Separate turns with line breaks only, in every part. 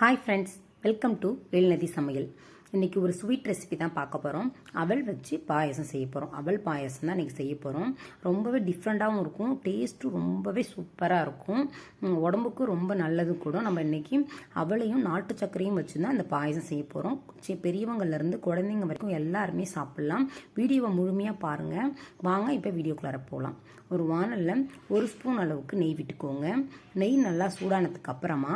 Hi friends welcome to வெளிநதி சமையல் இன்றைக்கி ஒரு ஸ்வீட் ரெசிபி தான் பார்க்க போகிறோம் அவள் வச்சு பாயசம் செய்ய போகிறோம் அவல் பாயசம் தான் இன்றைக்கி செய்ய போகிறோம் ரொம்பவே டிஃப்ரெண்ட்டாகவும் இருக்கும். டேஸ்ட்டும் ரொம்பவே சூப்பராக இருக்கும். உடம்புக்கும் ரொம்ப நல்லது கூட. நம்ம இன்றைக்கி அவளையும் நாட்டு சர்க்கரையும் வச்சு தான் இந்த பாயசம் செய்ய போகிறோம் பெரியவங்கள்லேருந்து குழந்தைங்க வரைக்கும் எல்லாருமே சாப்பிட்லாம். வீடியோவை முழுமையாக பாருங்கள் வாங்க இப்போ வீடியோக்குள்ளார போகலாம் ஒரு வானலில் ஒரு ஸ்பூன் அளவுக்கு நெய் விட்டுக்கோங்க. நெய் நல்லா சூடானதுக்கு அப்புறமா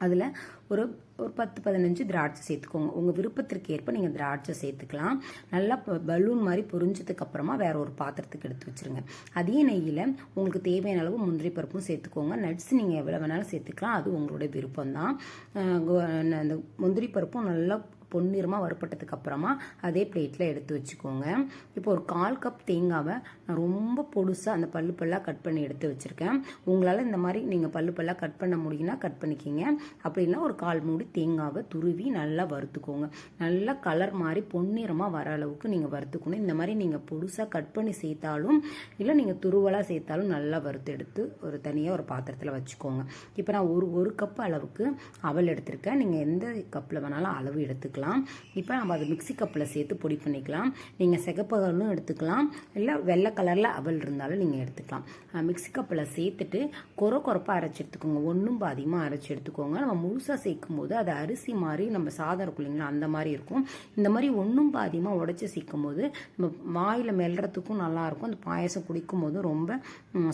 அதில் ஒரு ஒரு பத்து பதினஞ்சு திராட்சை சேர்த்துக்கோங்க. உங்கள் விருப்பத்திற்கு ஏற்ப நீங்கள் திராட்சை சேர்த்துக்கலாம். நல்லா ப- பலூன் மாதிரி பொரிஞ்சதுக்கு அப்புறமா வேற ஒரு பாத்திரத்துக்கு எடுத்து வச்சிருங்க. அதே நெய்யில் உங்களுக்கு தேவையான அளவு முந்திரி பருப்பும் சேர்த்துக்கோங்க. நட்ஸ் நீங்கள் எவ்வளோ வேணாலும் சேர்த்துக்கலாம். அது உங்களுடைய விருப்பம் தான் அந்த முந்திரி பருப்பும் நல்லா பொன்னிறமாக வறுப்பட்டதுக்கு அப்புறமா அதே பிளேட்டில் எடுத்து வச்சுக்கோங்க. இப்போ ஒரு கால் கப் தேங்காவை நான் ரொம்ப பொடுசாக அந்த பல்லு பல்லாக கட் பண்ணி எடுத்து வச்சுருக்கேன். உங்களால் இந்த மாதிரி நீங்கள் பல்லு பல்லாக கட் பண்ண முடியும்னா கட் பண்ணிக்கிங்க. அப்படின்னா ஒரு கால் மூடி தேங்காவை துருவி நல்லா வறுத்துக்கோங்க. நல்லா கலர் மாதிரி பொன்னிறமாக வர அளவுக்கு நீங்கள் வறுத்துக்கணும். இந்த மாதிரி நீங்கள் பொடுசாக கட் பண்ணி சேர்த்தாலும் இல்லை நீங்கள் துருவலாக சேர்த்தாலும் நல்லா வறுத்து எடுத்து ஒரு தனியாக ஒரு பாத்திரத்தில் வச்சுக்கோங்க. இப்போ நான் ஒரு ஒரு கப் அளவுக்கு அவல் எடுத்திருக்கேன். நீங்கள் எந்த கப்பில் வேணாலும் அளவு எடுத்துக்கலாம். இப்போ நம்ம அதை மிக்ஸி கப்பில் சேர்த்து பொடி பண்ணிக்கலாம். நீங்கள் சிகப்பகலும் எடுத்துக்கலாம். இல்லை வெள்ளை கலரில் அவல் இருந்தாலும் நீங்கள் எடுத்துக்கலாம். மிக்சி மிக்ஸி கப்பில் சேர்த்துட்டு கொர கொரப்பாக அரைச்சி எடுத்துக்கோங்க. ஒன்றும் பாதியமாக அரைச்சி எடுத்துக்கோங்க. நம்ம முழுசாக சேர்க்கும் போது அது அரிசி மாதிரி நம்ம சாதம் இருக்கும் இல்லைங்களா அந்த மாதிரி இருக்கும். இந்த மாதிரி ஒன்றும் பாதியமாக உடச்சி சேர்க்கும் போது நம்ம வாயில் மெல்றதுக்கும் நல்லாயிருக்கும் அந்த பாயசம் குடிக்கும் போது ரொம்ப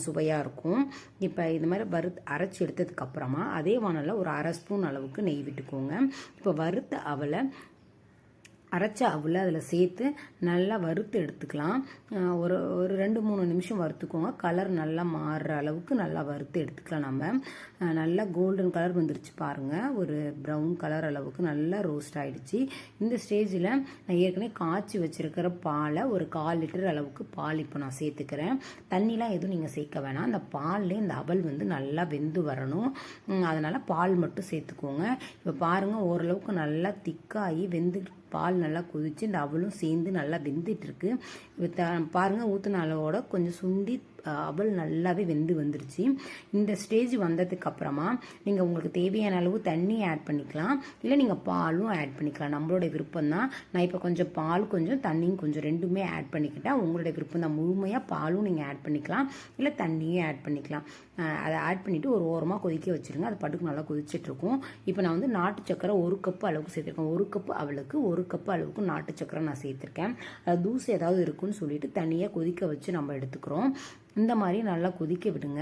சுவையாக இருக்கும். இப்போ இது மாதிரி வறு அரைச்சி எடுத்ததுக்கப்புறமா அதே வானலில் ஒரு அரை ஸ்பூன் அளவுக்கு நெய் விட்டுக்கோங்க. இப்போ வறுத்த அவலை அரைச்ச அவளை அதில் சேர்த்து நல்லா வறுத்து எடுத்துக்கலாம். ஒரு ஒரு ரெண்டு மூணு நிமிஷம் வறுத்துக்கோங்க. கலர் நல்லா மாறுற அளவுக்கு நல்லா வறுத்து எடுத்துக்கலாம் நம்ம நல்லா கோல்டன் கலர் வந்துருச்சு பாருங்கள் ஒரு ப்ரௌன் கலர் அளவுக்கு நல்லா ரோஸ்ட் ஆகிடுச்சு இந்த ஸ்டேஜில் நான் ஏற்கனவே காய்ச்சி வச்சுருக்கிற பாலை ஒரு கால் லிட்டர் அளவுக்கு பால் இப்போ நான் சேர்த்துக்கிறேன். தண்ணிலாம் எதுவும் நீங்கள் சேர்க்க வேணாம். அந்த பால்லே இந்த அவல் வந்து நல்லா வெந்து வரணும். அதனால் பால் மட்டும் சேர்த்துக்கோங்க. இப்போ பாருங்கள் ஓரளவுக்கு நல்லா திக்காகி வெந்து பால் நல்லா கொதிச்சு இந்த சேர்ந்து நல்லா வெந்துட்டு இருக்கு. த- பாருங்க ஊற்றின அளவோட கொஞ்சம் சுண்டி அவல் நல்லாவே வெந்து வந்துருச்சு. இந்த ஸ்டேஜ் வந்ததுக்கு அப்புறமா நீங்கள் உங்களுக்கு தேவையான அளவு தண்ணி ஆட் பண்ணிக்கலாம். இல்லை நீங்கள் பாலும் ஆட் பண்ணிக்கலாம். நம்மளோட விருப்பம் தான் நான் இப்போ கொஞ்சம் பால் கொஞ்சம் தண்ணியும் கொஞ்சம் ரெண்டுமே ஆட் பண்ணிக்கிட்டால் உங்களுடைய விருப்பம் தான். முழுமையாக பாலும் நீங்கள் ஆட் பண்ணிக்கலாம். இல்லை தண்ணியும் ஆட் பண்ணிக்கலாம். அதை ஆட் பண்ணிவிட்டு ஒரு ஓரமாக கொதிக்க வச்சிருங்க. அது பட்டுக்கு நல்லா கொதிச்சிட்டு இருக்கும். இப்போ நான் வந்து நாட்டு சக்கரை ஒரு கப்பு அளவுக்கு சேர்த்துருக்கேன். ஒரு கப்பு அவளுக்கு ஒரு கப்பு அளவுக்கு நாட்டு சக்கரை நான் சேர்த்துருக்கேன். தூசு ஏதாவது இருக்குன்னு சொல்லிட்டு தனியாக கொதிக்க வச்சு நம்ம எடுத்துக்கிறோம். இந்த மாதிரி நல்லா கொதிக்க விடுங்க.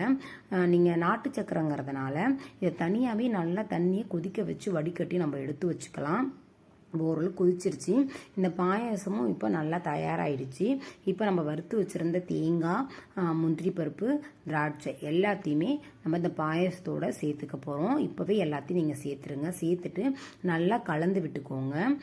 நீங்கள் நாட்டு சக்கரைங்கிறதுனால இதை தனியாகவே நல்லா தண்ணியை கொதிக்க வச்சு வடிகட்டி நம்ம எடுத்து வச்சுக்கலாம். ஓரளவு கொதிச்சிருச்சு இந்த பாயாசமும் இப்போ நல்லா தயாராகிடுச்சு இப்போ நம்ம வறுத்து வச்சுருந்த தேங்காய் முந்திரி பருப்பு திராட்சை எல்லாத்தையுமே நம்ம இந்த பாயாசத்தோட சேர்த்துக்க போகிறோம் இப்போவே எல்லாத்தையும் நீங்கள் சேர்த்துருங்க. சேர்த்துட்டு நல்லா கலந்து விட்டுக்கோங்க.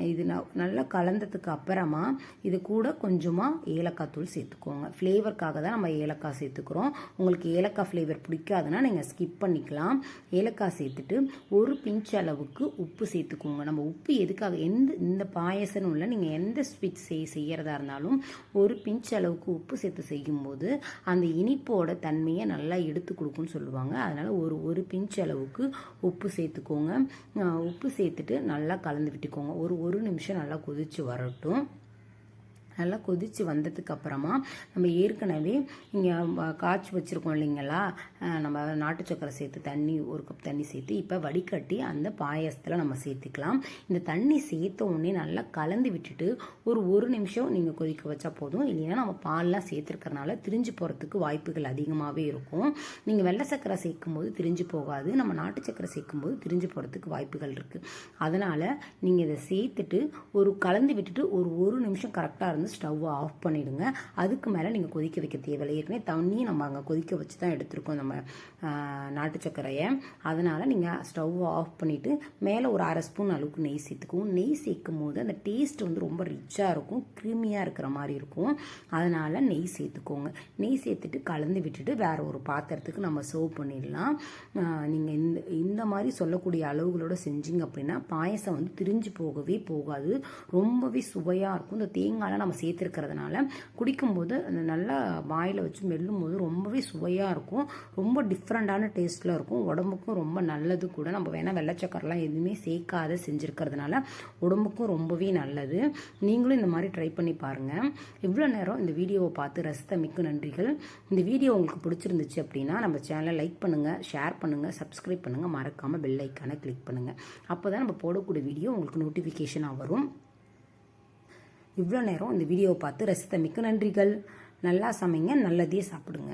இது ந- நல்லா கலந்ததுக்கு அப்புறமா இது கூட கொஞ்சமாக ஏலக்காய் தூள் சேர்த்துக்கோங்க. ஃப்ளேவருக்காக தான் நம்ம ஏலக்காய் சேர்த்துக்கிறோம். உங்களுக்கு ஏலக்காய் ஃப்ளேவர் பிடிக்காதுன்னா நீங்கள் ஸ்கிப் பண்ணிக்கலாம். ஏலக்காய் சேர்த்துட்டு ஒரு பிஞ்ச் அளவுக்கு உப்பு சேர்த்துக்கோங்க. நம்ம உப்பு எதுக்காக எந்த இந்த பாயசம்னு உள்ள நீங்கள் எந்த ஸ்வீட் செய் செய்கிறதா இருந்தாலும் ஒரு பிஞ்ச் அளவுக்கு உப்பு சேர்த்து செய்யும்போது அந்த இனிப்போட தன்மையை நல்லா எடுத்து கொடுக்கும்னு சொல்லுவாங்க. அதனால் ஒரு ஒரு பிஞ்ச் அளவுக்கு உப்பு சேர்த்துக்கோங்க. உப்பு சேர்த்துட்டு நல்லா கலந்து விட்டுக்கோங்க. ஒரு ஒரு நிமிஷம் நல்லா கொதிச்சு வரட்டும். நல்லா கொதித்து வந்ததுக்கு அப்புறமா நம்ம ஏற்கனவே இங்கே காய்ச்சி வச்சுருக்கோம் இல்லைங்களா? நம்ம நாட்டு சக்கரை சேர்த்து தண்ணி ஒரு கப் தண்ணி சேர்த்து இப்போ வடிகட்டி அந்த பாயசத்தில் நம்ம சேர்த்துக்கலாம். இந்த தண்ணி சேர்த்த உடனே நல்லா கலந்து விட்டுட்டு ஒரு ஒரு நிமிஷம் நீங்கள் கொதிக்க வச்சா போதும். இல்லைன்னா நம்ம பால்லாம் சேர்த்துருக்கறனால திரிஞ்சு போகிறதுக்கு வாய்ப்புகள் அதிகமாகவே இருக்கும். நீங்கள் வெள்ளை சக்கரை சேர்க்கும் போது திரிஞ்சு போகாது. நம்ம நாட்டு சக்கரை சேர்க்கும் போது திரிஞ்சு போகிறதுக்கு வாய்ப்புகள் இருக்குது அதனால் நீங்கள் இதை சேர்த்துட்டு ஒரு கலந்து விட்டுட்டு ஒரு ஒரு நிமிஷம் கரெக்டாக இருந்து ஸ்டவ்வை ஆஃப் பண்ணிவிடுங்க அதுக்கு மேலே நீங்கள் கொதிக்க வைக்க தேவையில்லை. ஏற்கனவே தண்ணியை நம்ம அங்கே கொதிக்க வச்சு தான் எடுத்திருக்கோம் நம்ம நாட்டு சர்க்கரையை. அதனால் நீங்கள் ஸ்டவ்வை ஆஃப் பண்ணிவிட்டு மேலே ஒரு அரை ஸ்பூன் அளவுக்கு நெய் சேர்த்துக்குவோம். நெய் சேர்க்கும் போது அந்த டேஸ்ட் வந்து ரொம்ப ரிச்சாக இருக்கும். க்ரீமியாக இருக்கிற மாதிரி இருக்கும். அதனால் நெய் சேர்த்துக்கோங்க. நெய் சேர்த்துட்டு கலந்து விட்டுட்டு வேற ஒரு பாத்திரத்துக்கு நம்ம சர்வ் பண்ணிடலாம். நீங்கள் இந்த இந்த மாதிரி சொல்லக்கூடிய அளவுகளோட செஞ்சீங்க அப்படின்னா பாயசம் வந்து திரிஞ்சு போகவே போகாது. ரொம்பவே சுவையாக இருக்கும். இந்த தேங்காயெலாம் நம்ம சேர்த்துருக்கிறதுனால குடிக்கும்போது அந்த நல்லா வாயில் வச்சு மெல்லும் போது ரொம்பவே சுவையாக இருக்கும். ரொம்ப டிஃப்ரெண்ட்டான டேஸ்ட்டில் இருக்கும். உடம்புக்கும் ரொம்ப நல்லது கூட. நம்ம வேணால் வெள்ளச்சக்கரெலாம் எதுவுமே சேர்க்காத செஞ்சுருக்கிறதுனால உடம்புக்கும் ரொம்பவே நல்லது. நீங்களும் இந்த மாதிரி ட்ரை பண்ணி பாருங்கள் இவ்வளோ நேரம் இந்த வீடியோவை பார்த்து ரசித்த மிக்க நன்றிகள். இந்த வீடியோ உங்களுக்கு பிடிச்சிருந்துச்சு அப்படின்னா நம்ம சேனலை லைக் பண்ணுங்கள் ஷேர் பண்ணுங்கள் சப்ஸ்கிரைப் பண்ணுங்கள் மறக்காமல் பெல் ஐக்கானை கிளிக் பண்ணுங்கள் அப்போ தான் நம்ம போடக்கூடிய வீடியோ உங்களுக்கு நோட்டிஃபிகேஷனாக வரும். இவ்வளோ நேரம் இந்த வீடியோவை பார்த்து ரசித்தமைக்கு நன்றிகள். நல்லா சமைங்க நல்லதே சாப்பிடுங்க.